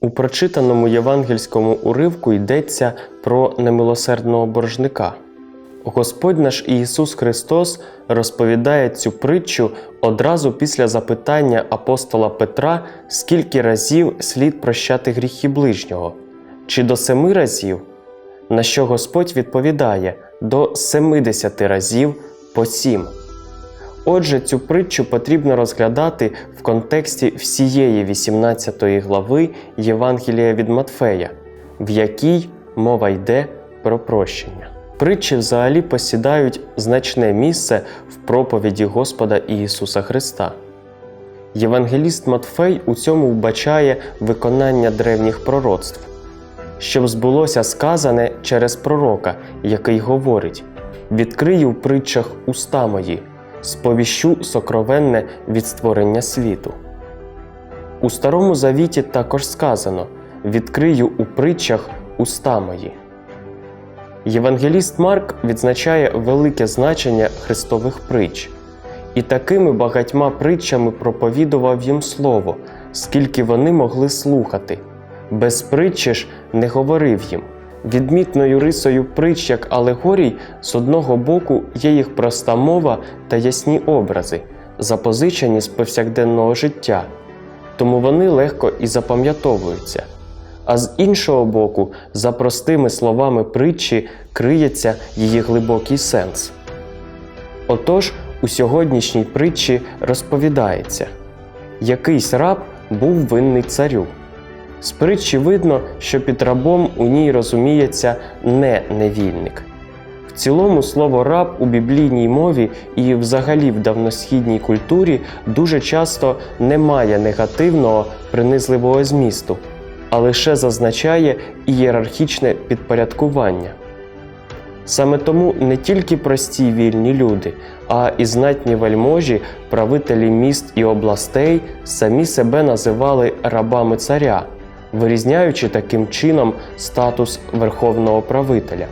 У прочитаному євангельському уривку йдеться про немилосердного боржника. Господь наш Ісус Христос розповідає цю притчу одразу після запитання апостола Петра, скільки разів слід прощати гріхи ближнього, чи до семи разів, на що Господь відповідає до семидесяти разів по сім. Отже, цю притчу потрібно розглядати в контексті всієї 18 глави Євангелія від Матфея, в якій мова йде про прощення. Притчі взагалі посідають значне місце в проповіді Господа Ісуса Христа. Євангеліст Матфей у цьому вбачає виконання древніх пророцтв, щоб збулося сказане через пророка, який говорить: Відкрию в притчах уста мої, сповіщу сокровенне від створення світу. У Старому Завіті також сказано: Відкрию у притчах уста мої. Євангеліст Марк відзначає велике значення Христових притч, і такими багатьма притчами проповідував їм слово, скільки вони могли слухати. Без притчі ж не говорив їм. Відмітною рисою притч як алегорій, з одного боку є їх проста мова та ясні образи, запозичені з повсякденного життя, тому вони легко і запам'ятовуються. А з іншого боку, за простими словами притчі криється її глибокий сенс. Отож, у сьогоднішній притчі розповідається: якийсь раб був винний царю. З притчі видно, що під рабом у ній розуміється не невільник. В цілому слово раб у біблійній мові і взагалі в давносхідній культурі дуже часто не має негативного принизливого змісту, а лише зазначає ієрархічне підпорядкування. Саме тому не тільки прості вільні люди, а і знатні вельможі, правителі міст і областей самі себе називали рабами царя, вирізняючи таким чином статус верховного правителя.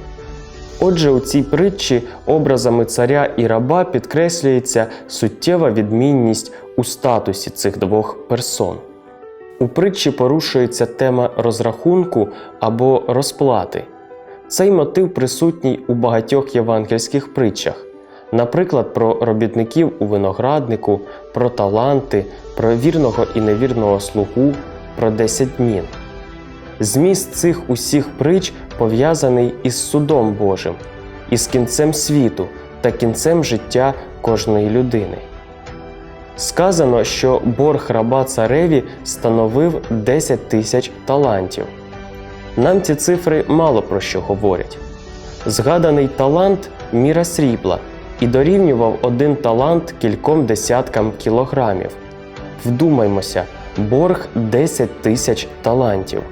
Отже, у цій притчі образами царя і раба підкреслюється суттєва відмінність у статусі цих двох персон. У притчі порушується тема розрахунку або розплати. Цей мотив присутній у багатьох євангельських притчах, наприклад, про робітників у винограднику, про таланти, про вірного і невірного слугу, про десять днів. Зміст цих усіх притч пов'язаний із судом Божим, із кінцем світу та кінцем життя кожної людини. Сказано, що борг раба цареві становив 10 тисяч талантів. Нам ці цифри мало про що говорять. Згаданий талант міра срібла і дорівнював один талант кільком десяткам кілограмів. Вдумаймося, борг 10 тисяч талантів.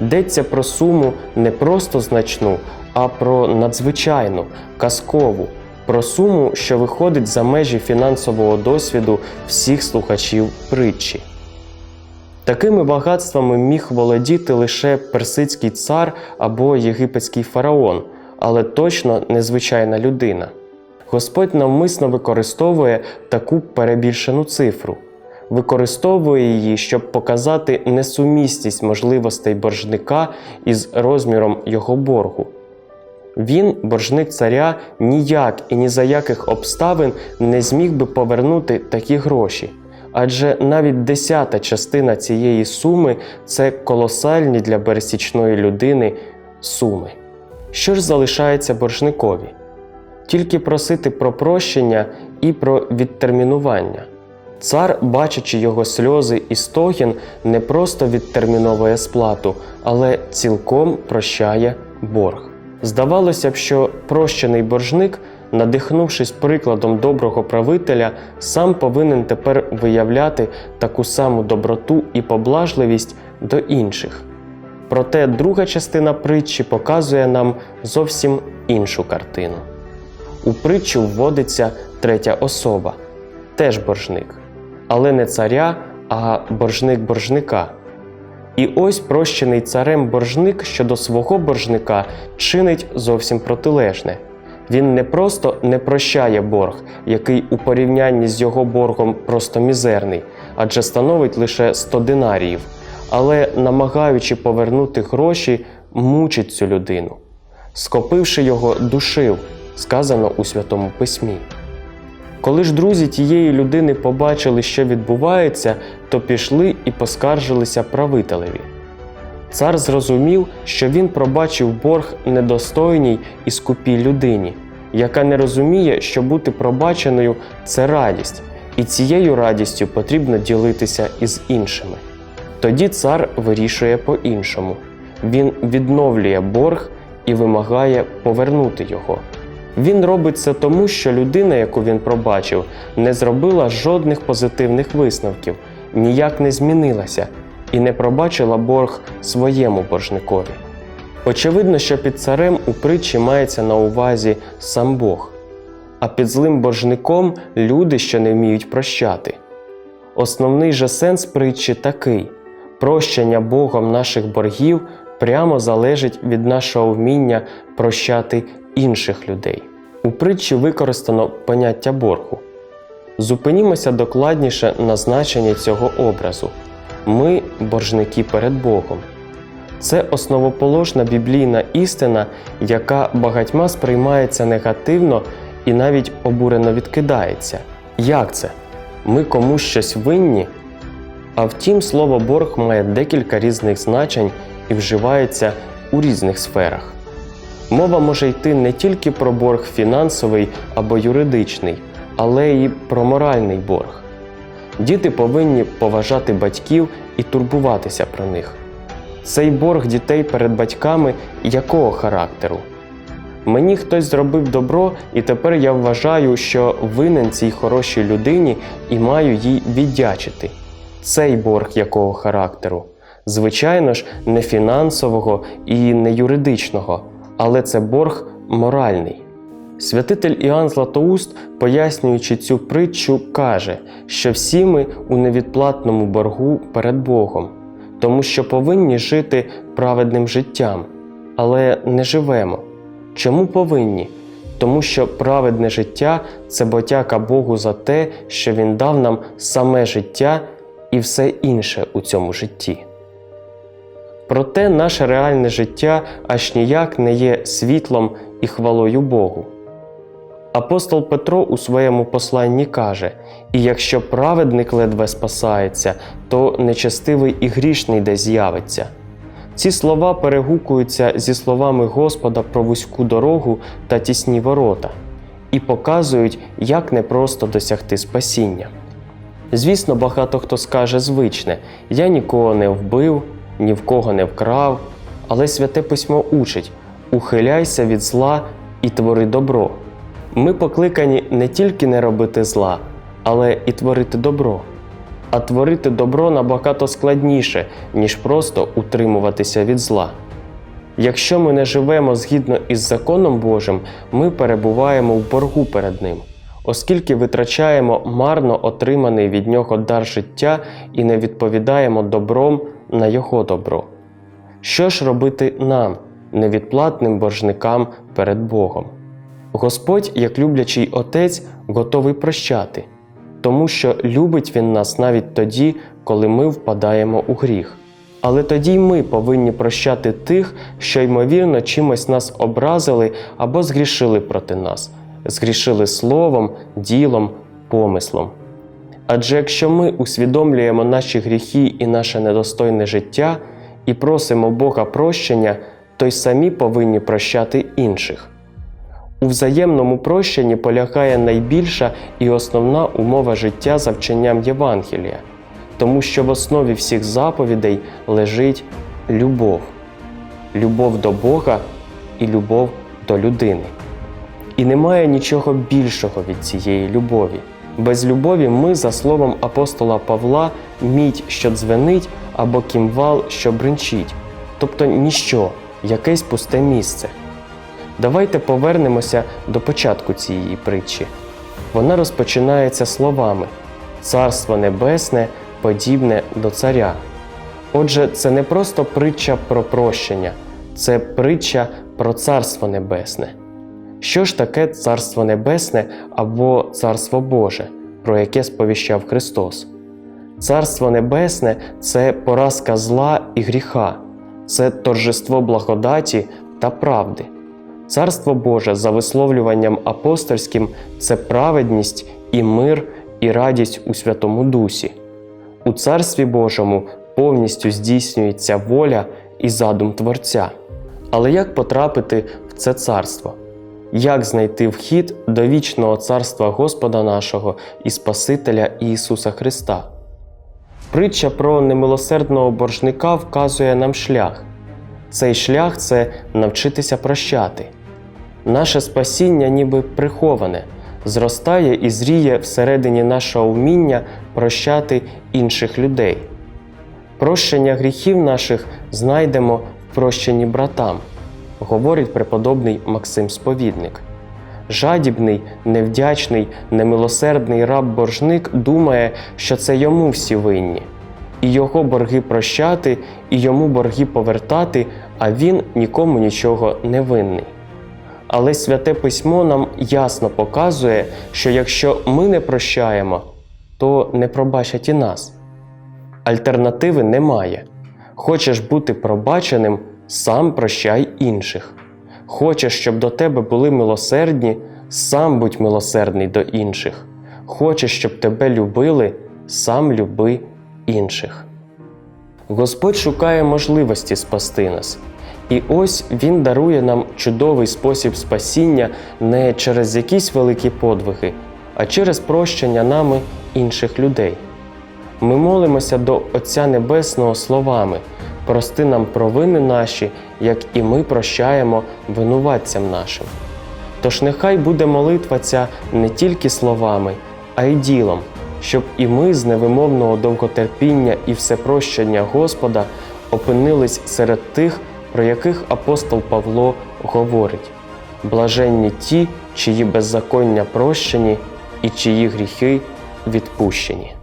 Йдеться про суму не просто значну, а про надзвичайну, казкову, про суму, що виходить за межі фінансового досвіду всіх слухачів притчі. Такими багатствами міг володіти лише персидський цар або єгипетський фараон, але точно незвичайна людина. Господь навмисно використовує таку перебільшену цифру, використовує її, щоб показати несумісність можливостей боржника із розміром його боргу. Він, боржник царя, ніяк і ні за яких обставин не зміг би повернути такі гроші адже навіть десята частина цієї суми це колосальні для пересічної людини суми. Що ж залишається боржникові? Тільки просити про прощення і про відтермінування. Цар, бачачи його сльози і стогін, не просто відтерміновує сплату, але цілком прощає борг. Здавалося б, що прощений боржник надихнувшись прикладом доброго правителя, сам повинен тепер виявляти таку саму доброту і поблажливість до інших. Проте друга частина притчі показує нам зовсім іншу картину. У притчу вводиться третя особа, теж боржник, але не царя, а боржник боржника. І ось прощений царем боржник щодо свого боржника чинить зовсім протилежне. Він не просто не прощає борг, який у порівнянні з його боргом просто мізерний, адже становить лише 100 динаріїв, але, намагаючи повернути гроші, мучить цю людину. Скопивши його, душив, сказано у Святому Письмі. Коли ж друзі тієї людини побачили, що відбувається, то пішли і поскаржилися правителеві. Цар зрозумів, що він пробачив борг недостойній і скупій людині, яка не розуміє, що бути пробаченою це радість, і цією радістю потрібно ділитися із іншими. Тоді цар вирішує по-іншому. Він відновлює борг і вимагає повернути його. Він робить це тому, що людина, яку він пробачив, не зробила жодних позитивних висновків, ніяк не змінилася і не пробачила борг своєму боржникові. Очевидно, що під царем у притчі мається на увазі сам Бог, а під злим боржником люди, що не вміють прощати. Основний же сенс притчі такий: прощення Богом наших боргів прямо залежить від нашого вміння прощати інших людей. У притчі використано поняття боргу. Зупинімося докладніше на значенні цього образу. Ми боржники перед Богом. Це основоположна біблійна істина, яка багатьма сприймається негативно і навіть обурено відкидається. Як це? Ми комусь щось винні? А втім, слово борг має декілька різних значень і вживається у різних сферах. Мова може йти не тільки про борг фінансовий або юридичний, але й про моральний борг. Діти повинні поважати батьків і турбуватися про них. Цей борг дітей перед батьками якого характеру? Мені хтось зробив добро, і тепер я вважаю, що винен цій хорошій людині і маю їй віддячити. Цей борг якого характеру? Звичайно ж, не фінансового і не юридичного, але це борг моральний. Святитель Іоанн Златоуст, пояснюючи цю притчу, каже, що всі ми у невідплатному боргу перед Богом, тому що повинні жити праведним життям, але не живемо. Чому повинні? Тому що праведне життя це ботяка Богу за те, що Він дав нам саме життя і все інше у цьому житті. Проте наше реальне життя аж ніяк не є світлом і хвалою Богу. Апостол Петро у своєму посланні каже: І якщо праведник ледве спасається, то нечестивий і грішний де з'явиться. Ці слова перегукуються зі словами Господа про вузьку дорогу та тісні ворота і показують, як непросто досягти спасіння. Звісно, багато хто скаже звичне: я нікого не вбив, ні в кого не вкрав, але святе письмо учить: ухиляйся від зла і твори добро. Ми покликані не тільки не робити зла, але і творити добро. А творити добро набагато складніше, ніж просто утримуватися від зла. Якщо ми не живемо згідно із законом Божим, ми перебуваємо в боргу перед Ним, оскільки витрачаємо марно отриманий від нього дар життя і не відповідаємо добром на Його добро. Що ж робити нам, невідплатним боржникам перед Богом? Господь, як люблячий Отець, готовий прощати, тому що любить Він нас навіть тоді, коли ми впадаємо у гріх. Але тоді й ми повинні прощати тих, що ймовірно чимось нас образили або згрішили проти нас, згрішили словом, ділом, помислом. Адже якщо ми усвідомлюємо наші гріхи і наше недостойне життя і просимо Бога прощення, то й самі повинні прощати інших. У взаємному прощенні полягає найбільша і основна умова життя за вченням Євангелія, тому що в основі всіх заповідей лежить любов, любов до Бога і любов до людини. І немає нічого більшого від цієї любові. Без любові ми, за словом апостола Павла, мідь, що дзвенить, або кімвал, що бринчить, тобто ніщо, якесь пусте місце. Давайте повернемося до початку цієї притчі. Вона розпочинається словами Царство Небесне подібне до царя. Отже, це не просто притча про прощення, це притча про Царство Небесне. Що ж таке Царство Небесне або Царство Боже, про яке сповіщав Христос? Царство Небесне це поразка зла і гріха, це торжество благодаті та правди. Царство Боже за висловлюванням апостольським це праведність і мир, і радість у Святому Дусі. У Царстві Божому повністю здійснюється воля і задум Творця. Але як потрапити в це царство? Як знайти вхід до вічного царства Господа нашого і Спасителя Ісуса Христа? Притча про немилосердного боржника вказує нам шлях. Цей шлях це навчитися прощати. Наше спасіння ніби приховане, зростає і зріє всередині нашого вміння прощати інших людей. Прощення гріхів наших знайдемо в прощенні братам, говорить преподобний Максим Сповідник. Жадібний, невдячний, немилосердний раб-боржник думає, що це йому всі винні, і його борги прощати, і йому борги повертати, а він нікому нічого не винний. Але святе письмо нам ясно показує, що якщо ми не прощаємо, то не пробачать і нас. Альтернативи немає. Хочеш бути пробаченим, сам прощай інших. Хочеш, щоб до тебе були милосердні, сам будь милосердний до інших. Хочеш, щоб тебе любили, сам люби інших. Господь шукає можливості спасти нас. І ось Він дарує нам чудовий спосіб спасіння не через якісь великі подвиги, а через прощення нами інших людей. Ми молимося до Отця Небесного словами прости нам провини наші, як і ми прощаємо винуватцям нашим. Тож нехай буде молитва ця не тільки словами, а й ділом, щоб і ми з невимовного довготерпіння і всепрощення Господа опинились серед тих, про яких апостол Павло говорить: блаженні ті, чиї беззаконня прощені і чиї гріхи відпущені.